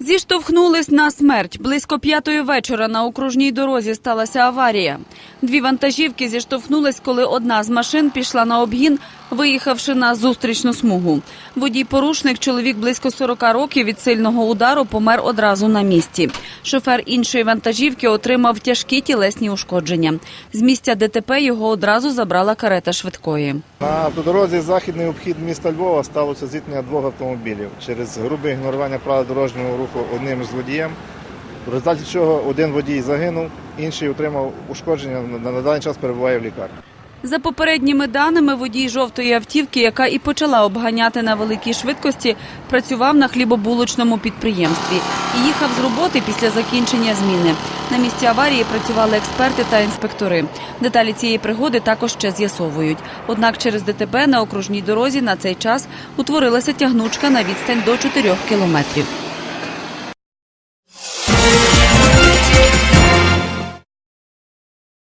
Зіштовхнулись на смерть. Близько п'ятої вечора на окружній дорозі сталася аварія. Дві вантажівки зіштовхнулись, коли одна з машин пішла на обгін, виїхавши на зустрічну смугу. Водій-порушник, чоловік близько 40 років від сильного удару, помер одразу на місці. Шофер іншої вантажівки отримав тяжкі тілесні ушкодження. З місця ДТП його одразу забрала карета швидкої. На автодорозі західний обхід міста Львова сталося зіткнення двох автомобілів через грубе ігнорування правил дорожнього руху одним з водієм. В результаті чого один водій загинув, інший отримав ушкодження. На, даний час перебуває в лікарні. За попередніми даними, водій жовтої автівки, яка і почала обганяти на великій швидкості, працював на хлібобулочному підприємстві і їхав з роботи після закінчення зміни. На місці аварії працювали експерти та інспектори. Деталі цієї пригоди також ще з'ясовують. Однак через ДТП на окружній дорозі на цей час утворилася тягнучка на відстань до 4 кілометрів.